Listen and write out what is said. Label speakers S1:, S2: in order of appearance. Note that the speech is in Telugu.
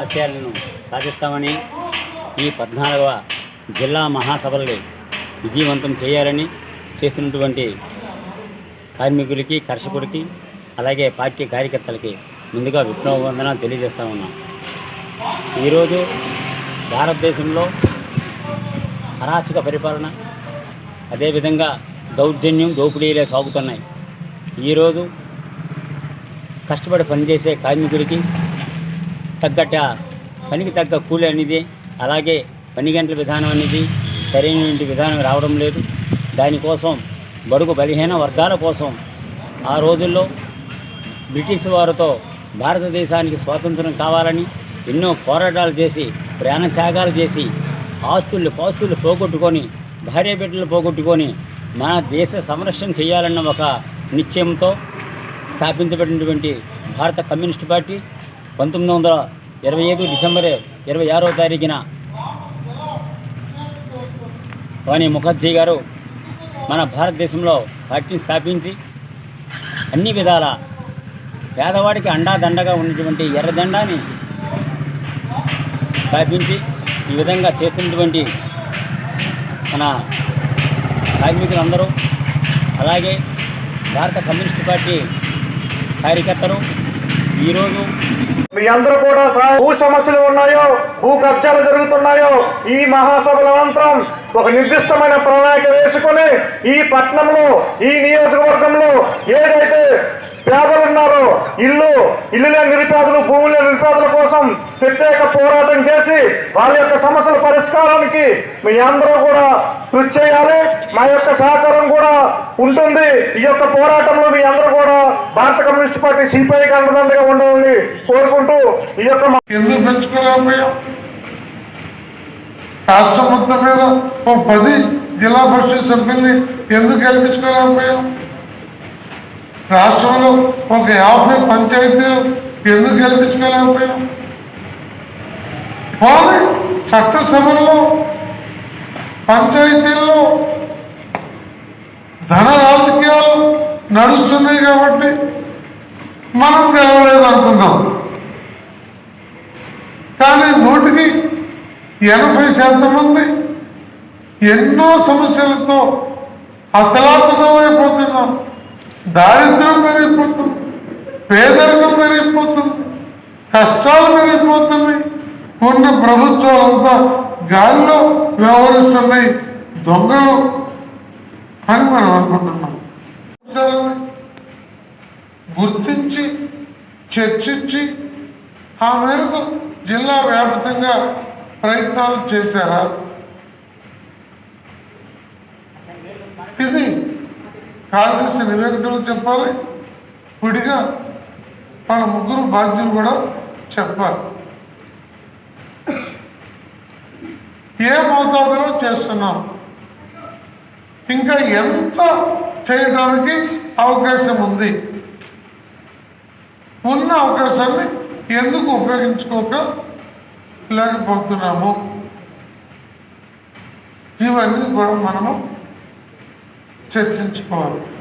S1: ఆశయాలను సాధిస్తామని ఈ పద్నాలుగవ జిల్లా మహాసభల్ని విజయవంతం చేయాలని చేస్తున్నటువంటి కార్మికులకి కర్షకుడికి అలాగే పార్టీ కార్యకర్తలకి ముందుగా విప్లవ వందన తెలియజేస్తా ఉన్నాం. ఈరోజు భారతదేశంలో అరాచక పరిపాలన అదేవిధంగా దౌర్జన్యం దోపిడీలే సాగుతున్నాయి. ఈరోజు కష్టపడి పనిచేసే కార్మికుడికి తగ్గట్ట పనికి తగ్గ కూలి అనేది అలాగే పని గంటల విధానం అనేది సరైనటువంటి విధానం రావడం లేదు. దానికోసం బడుగు బలహీన వర్గాల కోసం ఆ రోజుల్లో బ్రిటిష్ వారితో భారతదేశానికి స్వాతంత్రం కావాలని ఎన్నో పోరాటాలు చేసి ప్రాణ త్యాగాలు చేసి ఆస్తులు పాస్తులు పోగొట్టుకొని భార్య బిడ్డలు పోగొట్టుకొని మన దేశ సంరక్షణ చేయాలన్న ఒక నిశ్చయంతో స్థాపించబడినటువంటి భారత కమ్యూనిస్ట్ పార్టీ పంతొమ్మిది వందల ఇరవై ఐదు డిసెంబర్ ఇరవై ఆరో తారీఖున వాణి ముఖర్జీ గారు మన భారతదేశంలో పార్టీని స్థాపించి అన్ని విధాల పేదవాడికి అండాదండగా ఉన్నటువంటి ఎర్రదండాన్ని స్థాపించి ఈ విధంగా చేస్తున్నటువంటి మన కార్మికులందరూ అలాగే భారత కమ్యూనిస్ట్ పార్టీ కార్యకర్తలు ఈరోజు
S2: మీ అందరూ కూడా భూ సమస్యలు ఉన్నాయో భూ కబ్జాలు జరుగుతున్నాయో ఈ మహాసభల అనంతరం ఒక నిర్దిష్టమైన ప్రణాళిక వేసుకొని ఈ పట్టణంలో ఈ నియోజకవర్గంలో ఏదైతే పేదలు ఉన్నారు. ఇల్లు ఇల్లు లేని నిరుపేదలు భూములు లేని నిరుపేదల కోసం ప్రత్యేక పోరాటం చేసి వాళ్ళ యొక్క సమస్యల పరిష్కారానికి మీ అందరూ కూడా కృషి చేయాలి. మా యొక్క సహకారం కూడా ఉంటుంది. ఈ యొక్క పోరాటంలో మీ అందరూ కూడా భారత కమ్యూనిస్ట్ పార్టీ సిపిఐ అండదండగా ఉండాలని కోరుకుంటూ ఈ యొక్క మా-
S3: ఎందుకు పెంచుకోలేకపోయాం? రాష్ట్రం మొత్తం మీద ఓ పది జిల్లా పరిషత్ సభ్యుల్ని ఎందుకు గెలిపించుకోలేకపోయాం? రాష్ట్రంలో ఒక యాభై పంచాయతీలు ఎందుకు గెలిపించుకోలేకపోయాం? పోనీ చట్టసభల్లో పంచాయతీల్లో ధన రాజకీయాలు నడుస్తున్నాయి కాబట్టి మనం గెలవలేదు అనుకుందాం కానీ నూటికి ఎనభై శాతం మంది ఎన్నో సమస్యలతో అతలాకుతమైపోతున్నాం దారిద్ర్యం పెరిగిపోతుంది పేదరికం పెరిగిపోతుంది కష్టాలు పెరిగిపోతున్నాయి. ఉన్న ప్రభుత్వాలంతా గాలిలో వ్యవహరిస్తున్నాయి దొంగలు అని మనం అనుకుంటున్నాం. గుర్తించి చర్చించి ఆ మేరకు జిల్లా వ్యాప్తంగా ప్రయత్నాలు చేశారా? ఇది కాంగ్రెస్ నివేదికలు చెప్పాలి. విడిగా మన ముగ్గురు బాధ్యులు కూడా చెప్పాలి. ఏ మోతాదులో చేస్తున్నాం? ఇంకా ఎంత చేయడానికి అవకాశం ఉంది? ఉన్న అవకాశాన్ని ఎందుకు ఉపయోగించుకోక లేకపోతున్నాము? ఇవన్నీ కూడా మనము చర్చించుకోవాలి.